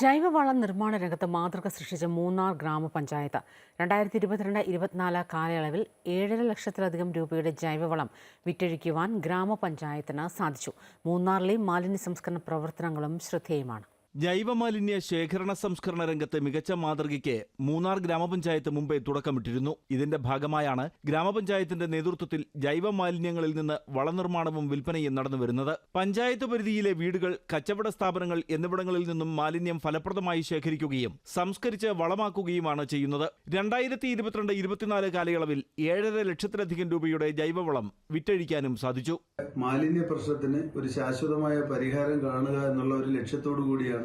ജൈവവളം നിർമ്മാണ രംഗത്ത് മാതൃക സൃഷ്ടിച്ച മൂന്നാർ ഗ്രാമപഞ്ചായത്ത്. രണ്ടായിരത്തി ഇരുപത്തിരണ്ട് ഇരുപത്തിനാല് കാലയളവിൽ ഏഴര ലക്ഷത്തിലധികം രൂപയുടെ ജൈവവളം വിറ്റഴിക്കുവാൻ ഗ്രാമപഞ്ചായത്തിന് സാധിച്ചു. മൂന്നാറിലെ മാലിന്യ സംസ്കരണ പ്രവർത്തനങ്ങളും ശ്രദ്ധേയമാണ്. ജൈവമാലിന്യ ശേഖരണ സംസ്കരണ രംഗത്തെ മികച്ച മാതൃകയ്ക്ക് മൂന്നാർ ഗ്രാമപഞ്ചായത്ത് മുമ്പേ തുടക്കമിട്ടിരുന്നു. ഇതിന്റെ ഭാഗമായാണ് ഗ്രാമപഞ്ചായത്തിന്റെ നേതൃത്വത്തിൽ ജൈവമാലിന്യങ്ങളിൽ നിന്ന് വളനിർമ്മാണവും വിൽപ്പനയും നടന്നുവരുന്നത് പഞ്ചായത്ത് പരിധിയിലെ വീടുകൾ കച്ചവട സ്ഥാപനങ്ങൾ എന്നിവിടങ്ങളിൽ നിന്നും മാലിന്യം ഫലപ്രദമായി ശേഖരിക്കുകയും സംസ്കരിച്ച് വളമാക്കുകയുമാണ് ചെയ്യുന്നത്. രണ്ടായിരത്തി ഇരുപത്തിരണ്ട് ഇരുപത്തിനാല് കാലയളവിൽ ഏഴര ലക്ഷത്തിലധികം രൂപയുടെ ജൈവവളം വിറ്റഴിക്കാനും സാധിച്ചു. മാലിന്യ പ്രശ്നത്തിന് ഒരു ശാശ്വതമായ പരിഹാരം കാണുക എന്നുള്ള ഒരു ലക്ഷ്യത്തോടു കൂടിയാണ്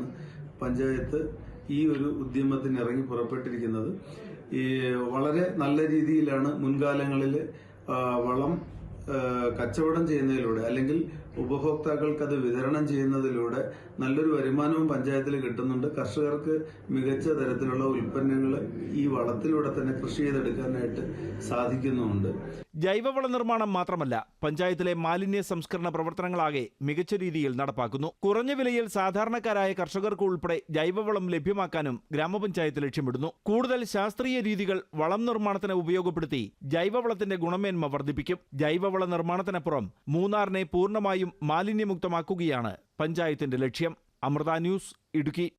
പഞ്ചായത്ത് ഈ ഒരു ഉദ്യമത്തിന് ഇറങ്ങി പുറപ്പെട്ടിരിക്കുന്നത്. ഈ വളരെ നല്ല രീതിയിലാണ് മുൻകാലങ്ങളിൽ വളം കച്ചവടം ചെയ്യുന്നതിലൂടെ അല്ലെങ്കിൽ ഉപഭോക്താക്കൾക്ക് അത് വിതരണം ചെയ്യുന്നതിലൂടെ നല്ലൊരു വരുമാനവും പഞ്ചായത്തിൽ കിട്ടുന്നുണ്ട്. കർഷകർക്ക് മികച്ച തരത്തിലുള്ള ഉൽപ്പന്നങ്ങൾ ഈ വളത്തിലൂടെ തന്നെ കൃഷി ചെയ്തെടുക്കാനായിട്ട് സാധിക്കുന്നുമുണ്ട്. ജൈവവള നിർമ്മാണം മാത്രമല്ല പഞ്ചായത്തിലെ മാലിന്യ സംസ്കരണ പ്രവർത്തനങ്ങളാകെ മികച്ച രീതിയിൽ നടപ്പാക്കുന്നു. കുറഞ്ഞ വിലയിൽ സാധാരണക്കാരായ കർഷകർക്ക് ഉൾപ്പെടെ ജൈവവളം ലഭ്യമാക്കാനും ഗ്രാമപഞ്ചായത്ത് ലക്ഷ്യമിടുന്നു. കൂടുതൽ ശാസ്ത്രീയ രീതികൾ വളം നിർമ്മാണത്തിന് ഉപയോഗപ്പെടുത്തി ജൈവവളത്തിന്റെ ഗുണമേന്മ വർദ്ധിപ്പിക്കും. ജൈവവള നിർമ്മാണത്തിനപ്പുറം മൂന്നാറിനെ പൂർണമായും മാലിന്യമുക്തമാക്കുകയാണ് പഞ്ചായത്തിന്റെ ലക്ഷ്യം. അമൃത ന്യൂസ് ഇടുക്കി.